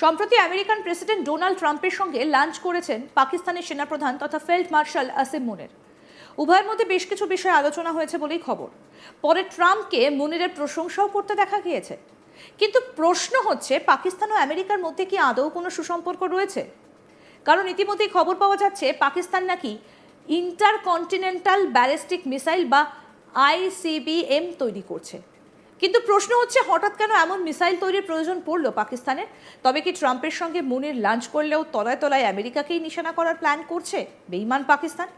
সম্প্রতি American president Donald ট্রাম্পের সঙ্গে লাঞ্চ করেছেন পাকিস্তানের সেনাপ্রধান তথা ফিল্ড মার্শাল আসিম মুনির। উভয়ের মধ্যে বেশ কিছু বিষয়ে আলোচনা হয়েছে বলেই খবর। পরে ট্রাম্পকে মুনিরের প্রশংসাও করতে দেখা গিয়েছে। কিন্তু প্রশ্ন হচ্ছে, পাকিস্তান ও আমেরিকার মধ্যে কি আদৌ কোনো সুসম্পর্ক রয়েছে? কারণ ইতিমধ্যেই খবর পাওয়া যাচ্ছে, পাকিস্তান নাকি ইন্টারকন্টিনেন্টাল ব্যালিস্টিক মিসাইল বা আইসিবিএম তৈরি করছে। কিন্তু প্রশ্ন হচ্ছে, হঠাৎ কেন এমন মিসাইল তৈরির প্রয়োজন পড়ল পাকিস্তানের? তবে কি ট্রাম্পের সঙ্গে মুনির লাঞ্চ করলেও তলায় তলায় আমেরিকাকেই নিশানা করার প্ল্যান করছে বেইমান পাকিস্তান?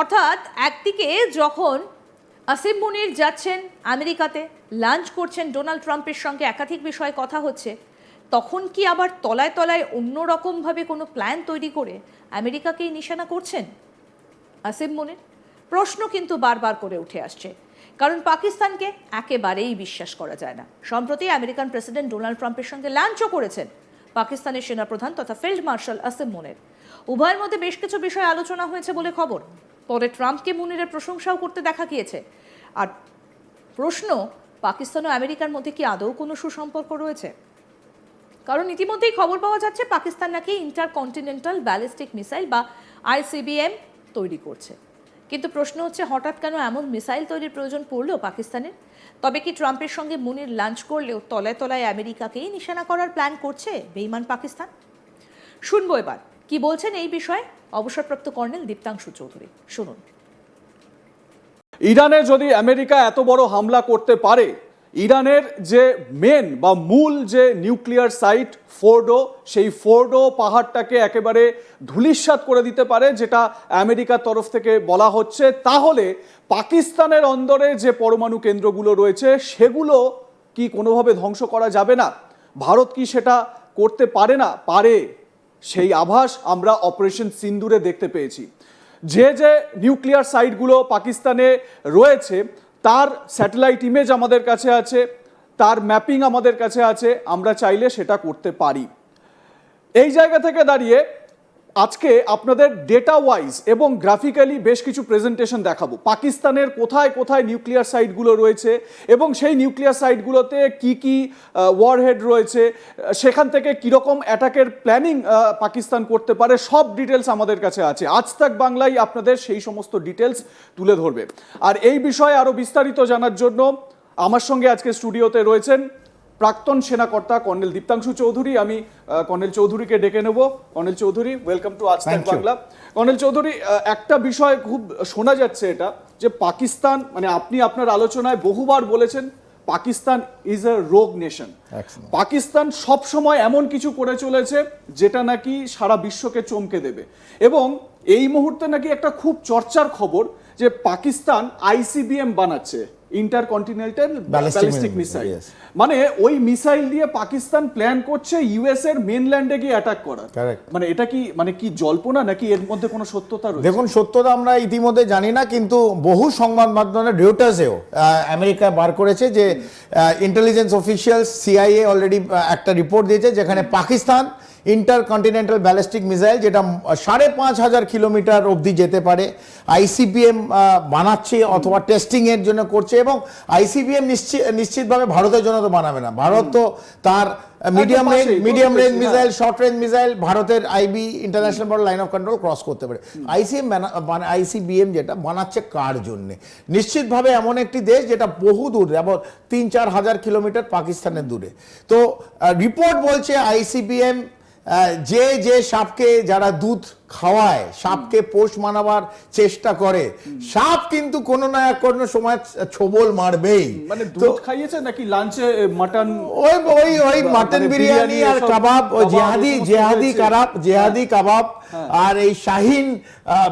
অর্থাৎ একদিকে যখন আসিম মুনির যাচ্ছেন আমেরিকাতে, লাঞ্চ করছেন ডোনাল্ড ট্রাম্পের সঙ্গে একাধিক বিষয়ে কথা হচ্ছে, তখন কি আবার তলায় তলায় অন্য রকমভাবে কোনো প্ল্যান তৈরি করে আমেরিকাকেই নিশানা করছেন আসিম মুনির? প্রশ্ন কিন্তু বারবার করে উঠে আসছে। কারণ পাকিস্তানকে একেবারেই বিশ্বাস করা যায় না। সম্প্রতি আমেরিকান প্রেসিডেন্ট ডোনাল্ড ট্রাম্পের সঙ্গে লাঞ্চও করেছেন পাকিস্তানের সেনাপ্রধান তথা ফিল্ড মার্শাল আসিম মুনির। উভয়ের মধ্যে বেশ কিছু বিষয়ে আলোচনা হয়েছে বলে খবর। পরে ট্রাম্পকে মুনিরের প্রশংসাও করতে দেখা গিয়েছে। আর প্রশ্ন, পাকিস্তান ও আমেরিকার মধ্যে কি আদৌ কোনো সুসম্পর্ক রয়েছে? কারণ ইতিমধ্যেই খবর পাওয়া যাচ্ছে, পাকিস্তান নাকি ইন্টারকন্টিনেন্টাল ব্যালিস্টিক মিসাইল বা আইসিবিএম তৈরি করছে। কিন্তু প্রশ্ন হচ্ছে, হঠাৎ কেন এমন মিসাইল তৈরির প্রয়োজন পড়ল পাকিস্তানের? তবে কি ট্রাম্পের সঙ্গে মুনির লাঞ্চ করলেও তলায় তলায় আমেরিকাকেই নিশানা করার প্ল্যান করছে বেইমান পাকিস্তান? শুনব এবার। কি বলছেন এই বিষয়ে? অবসরপ্রাপ্ত কর্নেল দীপ্তাংশু চৌধুরী। শুনুন। ইরানে যদি আমেরিকা এত বড় হামলা করতে পারে ইরানের যে মেন বা মূল যে নিউক্লিয়ার সাইট ফোর্ডো সেই ফোর্ডো পাহাড়টাকে একেবারে ধূলিসাৎ করে দিতে পারে, যেটা আমেরিকার তরফ থেকে বলা হচ্ছে। তাহলে পাকিস্তানের অন্দরে যে পরমাণু কেন্দ্রগুলো রয়েছে, সেগুলো কি কোনোভাবে ধ্বংস করা যাবে না? ভারত কি সেটা করতে পারে না? পারে। সেই আভাস আমরা অপারেশন সিন্দুরে দেখতে পেয়েছি। যে যে নিউক্লিয়ার সাইটগুলো পাকিস্তানে রয়েছে তার স্যাটেলাইট ইমেজ আমাদের কাছে আছে, তার ম্যাপিং আমাদের কাছে আছে, আমরা চাইলে সেটা করতে পারি। এই জায়গা থেকে দাঁড়িয়ে আজকে আপনাদের ডেটা ওয়াইজ এবং গ্রাফিক্যালি বেশ কিছু প্রেজেন্টেশন দেখাবো। পাকিস্তানের কোথায় কোথায় নিউক্লিয়ার সাইটগুলো রয়েছে এবং সেই নিউক্লিয়ার সাইটগুলোতে কি কি ওয়ারহেড রয়েছে, সেখান থেকে কীরকম অ্যাটাকের প্ল্যানিং পাকিস্তান করতে পারে, সব ডিটেলস আমাদের কাছে আছে। আজ তাক বাংলাই আপনাদের সেই সমস্ত ডিটেলস তুলে ধরবে। আর এই বিষয়ে আরও বিস্তারিত জানার জন্য আমার সঙ্গে আজকে স্টুডিওতে রয়েছেন প্রাক্তন সেনাকর্তা কর্নেল দীপ্তাংশু চৌধুরী আমি কর্নেল চৌধুরীকে ডেকে নেব। কর্নেল চৌধুরী ওয়েলকাম টু আজ বাংলা কর্নেল চৌধুরী একটা বিষয় খুব শোনা যাচ্ছে এটা যে পাকিস্তান মানে আপনি আপনার আলোচনায় বহুবার বলেছেন পাকিস্তান ইজ এ রোগ নেশন পাকিস্তান সব সময় এমন কিছু করে চলেছে যেটা নাকি সারা বিশ্বকে চমকে দেবে। এবং এই মুহূর্তে নাকি একটা খুব চর্চার খবর যে পাকিস্তান আইসিবিএম বানাচ্ছে। ইন্টারকন্টিনেন্টাল ব্যালিস্টিক মিসাইল মানে ওই মিসাইল দিয়ে পাকিস্তান প্ল্যান করছে ইউএস এর মেনল্যান্ডে গিয়ে অ্যাটাক করার। মানে এটা কি মানে কি জল্পনা নাকি এর মধ্যে কোনো সত্যতা রয়েছে? দেখুন সত্যতা আমরা ইতিমধ্যে জানি না কিন্তু বহু সংবাদ মাধ্যমে রিউটার্সেও আমেরিকা বার করেছে যে ইন্টেলিজেন্স অফিসিয়াল সিআইএ অলরেডি একটা রিপোর্ট দিয়েছে যেখানে পাকিস্তান ইন্টারকন্টিনেন্টাল ব্যালিস্টিক মিসাইল যেটা সাড়ে পাঁচ হাজার কিলোমিটার অবধি যেতে পারে। আইসিপিএম বানাচ্ছে অথবা টেস্টিং এর জন্য করছে এবং আইসিপিএম নিশ্চিত নিশ্চিতভাবে ভারতের জন্য তো বানাবে না। ভারত তো তার medium range medium range missile short range missile ভারতের IB international border line of control cross করতে পারে। আইসিএম মানে আইসিবিএম যেটা বানাচ্ছে কার জন্য? নিশ্চিতভাবে এমন একটি দেশ যেটা বহু দূর যেমন তিন চার হাজার কিলোমিটার পাকিস্তানের দূরে। তো রিপোর্ট বলছে আইসিবিএম যে যে সাপকে যারা দুধ খাওয়ায় সাপকে পোষ মানাবার চেষ্টা করে সাপ কিন্তু কোনো না কোনো সময় ছোবল মারবেই। মানে দুধ খাইয়েছে নাকি লাঞ্চে মাটন? ওই ওই ওই মানে মাটন বিরিয়ানি আর কাবাব ওই জেহাদি জেহাদি। কাবাব জেহাদি কাবাব। আর এই শাহিন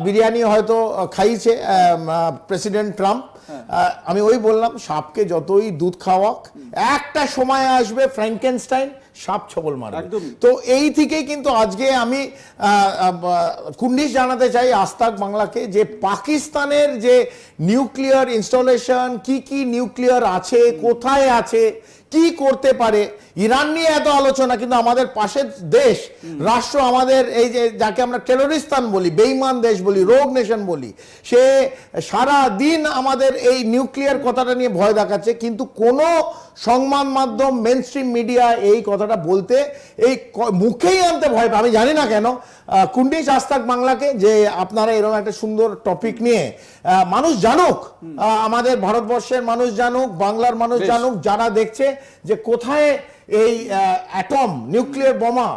বিরিয়ানি হয়তো খাইছে প্রেসিডেন্ট ট্রাম্প। আমি ওই বললাম সাপকে যতই দুধ খাওয়াক একটা সময় আসবে ফ্র্যাঙ্কেনস্টাইন সাপ ছবল মারবে। তো এই থেকেই কিন্তু আজকে আমি কুন্ডিস জানাতে চাই আস্তাক বাংলাকে যে পাকিস্তানের যে নিউক্লিয়ার ইনস্টলেশন কি কি নিউক্লিয়ার আছে কোথায় আছে কি করতে পারে? ইরান নিয়ে এত আলোচনা কিন্তু আমাদের পাশের দেশ রাষ্ট্র আমাদের এই যে যাকে আমরা টেরোরিস্তান বলি বেইমান দেশ বলি রোগ নেশন বলি সে সারা দিন আমাদের এই নিউক্লিয়ার কথাটা নিয়ে ভয় দেখাচ্ছে কিন্তু কোনো সংবাদ মাধ্যম মেন স্ট্রিম মিডিয়া এই কথাটা বলতে এই মুখেই আনতে ভয় পায়। আমি জানি না কেন কুন্ডিশ আস্তাক বাংলাকে যে আপনারা এরকম একটা সুন্দর টপিক নিয়ে মানুষ জানুক আমাদের ভারতবর্ষের মানুষ জানুক বাংলার মানুষ জানুক যারা দেখছে যে কোথায় এই অ্যাটম নিউক্লিয়ার বোমা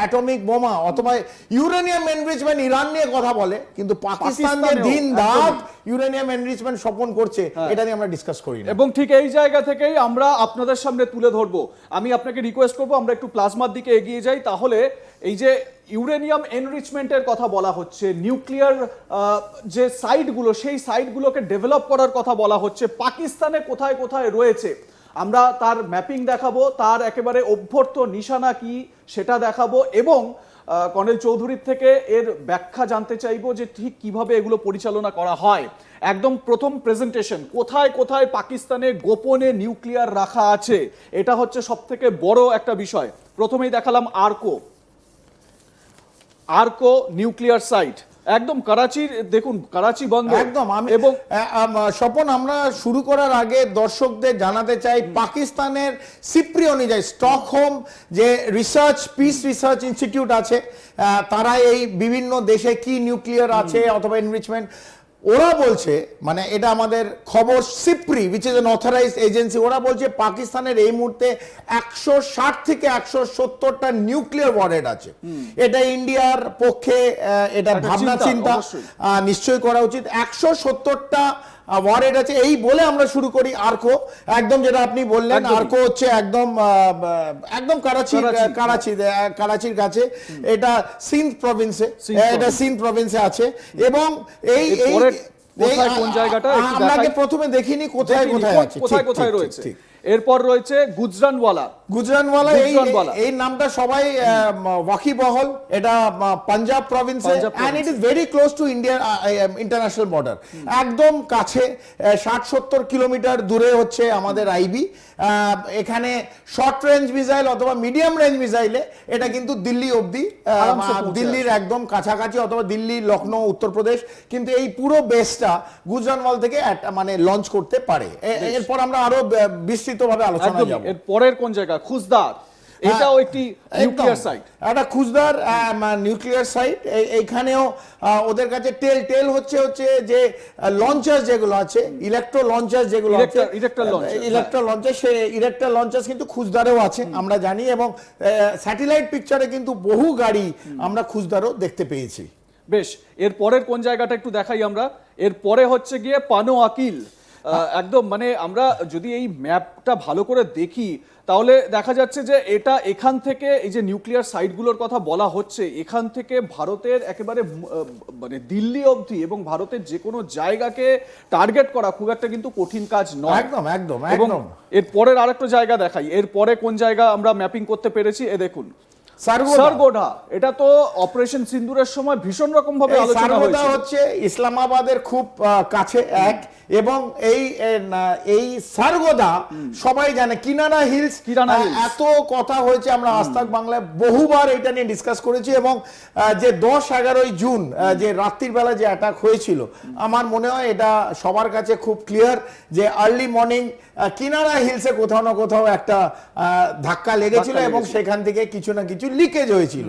অ্যাটমিক বোমা অথবা ইউরেনিয়াম এনরিচমেন্ট ইরান নিয়ে কথা বলে কিন্তু পাকিস্তান যে দিন রাত ইউরেনিয়াম এনরিচমেন্ট স্বপন করছে এটা নিয়ে আমরা ডিসকাস করি না। এবং ঠিক এই জায়গা থেকেই আমরা আপনাদের সামনে তুলে ধরবো। আমি আপনাকে রিকোয়েস্ট করব আমরা একটু প্লাজমার দিকে এগিয়ে যাই। তাহলে এই যে ইউরেনিয়াম এনরিচমেন্টের কথা বলা হচ্ছে নিউক্লিয়ার যে সাইটগুলো সেই সাইটগুলোকে ডেভেলপ করার কথা বলা হচ্ছে পাকিস্তানে কোথায় কোথায় রয়েছে? আমরা তার ম্যাপিং দেখাবো, তার একেবারে অভ্যর্থ নিশানা কি সেটা দেখাবো এবং কর্নেল চৌধুরীর থেকে এর ব্যাখ্যা জানতে চাইব যে ঠিক কীভাবে এগুলো পরিচালনা করা হয়। একদম প্রথম প্রেজেন্টেশন কোথায় কোথায় পাকিস্তানে গোপনে নিউক্লিয়ার রাখা আছে, এটা হচ্ছে সব থেকে বড় একটা বিষয়। প্রথমেই দেখালাম আর্কো। আর্কো নিউক্লিয়ার সাইট একদম করাচির দেখুন করাচি বন্ধ একদম আমি এবং স্বপন আমরা শুরু করার আগে দর্শকদের জানাতে চাই পাকিস্তানের সিপ্রি অনুযায়ী স্টকহোম যে রিসার্চ পিস রিসার্চ ইনস্টিটিউট আছে তারা এই বিভিন্ন দেশে কি নিউক্লিয়ার আছে অথবা এনরিচমেন্ট ওরা বলছে মানে এটা আমাদের খবর SIPRI which is an authorise agency ওরা বলছে পাকিস্তানের এই মুহূর্তে একশো ষাট থেকে একশো সত্তরটা নিউক্লিয়ার ওয়ারেড আছে। এটা ইন্ডিয়ার পক্ষে এটা ভাবনা চিন্তা, নিশ্চয় নিশ্চয়ই করা উচিত। একশো সত্তরটা ওয়ারেড আছে এই বলে আমরা শুরু করি আর্কো একদম যেটা আপনি বললেন। আর্কো হচ্ছে একদম একদম করাচি করাচি। করাচি করাচির কাছে এটা সিন্ধ প্রভিন্সে এটা। সিন্ধ প্রভিন্সে আছে এবং এই এই কোথায় কোন দেখাই। প্রথমে দেখিনি কোথায় কোথায় আছে কোথায় কোথায় রয়েছে। এরপর রয়েছে গুজরানওয়ালা। গুজরানওয়ালা এই। এই নামটা সবাই ওয়াকিবহল এটা Punjab প্রভিন্সে and it is very close to Indian international border একদম কাছে ষাট সত্তর কিলোমিটার দূরে হচ্ছে আমাদের আইবি। এখানে শর্ট রেঞ্জ মিসাইল অথবা মিডিয়াম রেঞ্জ মিসাইলে এটা কিন্তু দিল্লি অবধি দিল্লির একদম কাছাকাছি অথবা দিল্লি লখনৌ উত্তরপ্রদেশ কিন্তু এই পুরো বেসটা গুজরানওয়াল থেকে মানে লঞ্চ করতে পারে। এরপর আমরা আরও বিস্তৃত ভাবে আলোচনা যাব। এর পরের কোন জায়গা? খুজদার। এটাও একটি নিউক্লিয়ার সাইট একটা খুচদার নিউক্লিয়ার সাইট এইখানেও ওদের কাছে টেল টেল হচ্ছে হচ্ছে যে লঞ্চার যেগুলো আছে ইলেকট্রো লঞ্চার যেগুলো আছে ইলেকট্রো লঞ্চার সে ইলেকট্রো লঞ্চার কিন্তু খুচদারেও আছে আমরা জানি এবং স্যাটেলাইট পিকচারে কিন্তু বহু গাড়ি আমরা খুচদারও দেখতে পেয়েছি। বেশ এর পরের কোন জায়গাটা একটু দেখাই আমরা? এর পরে হচ্ছে গিয়ে পানো আকিল একদম মানে আমরা যদি এই ম্যাপটা ভালো করে দেখি তাহলে দেখা যাচ্ছে যে এটা এখান থেকে এই যে নিউক্লিয়ার সাইটগুলোর কথা বলা হচ্ছে এখান থেকে ভারতের একেবারে মানে দিল্লি অবধি এবং ভারতের যে কোনো জায়গাকে টার্গেট করা খুব একটা কিন্তু কঠিন কাজ নয়। একদম একদম একদম। এর পরের আরেকটা জায়গা দেখাই এর পরে কোন জায়গা আমরা ম্যাপিং করতে পেরেছি এ দেখুন। সারগোডা এটা তো অপারেশন সিন্দুরের সময় ভীষণ রকম ভাবে আলোচনা হয়েছে হচ্ছে ইসলামাবাদের খুব কাছে এক এবং এই এই সারগোদা সবাই জানে কিনারা হিলস। এত কথা হয়েছে আমরা আস্তাক বাংলায় বহুবার এটা নিয়ে ডিসকাস করেছি এবং যে দশ এগারোই জুন যে রাত্রির বেলা যে অ্যাটাক হয়েছিল আমার মনে হয় এটা সবার কাছে খুব ক্লিয়ার যে আর্লি মর্নিং কিনারা হিলসে কোথাও না কোথাও একটা ধাক্কা লেগেছিল এবং সেখান থেকে কিছু না কিছু লিকেজ হয়েছিল।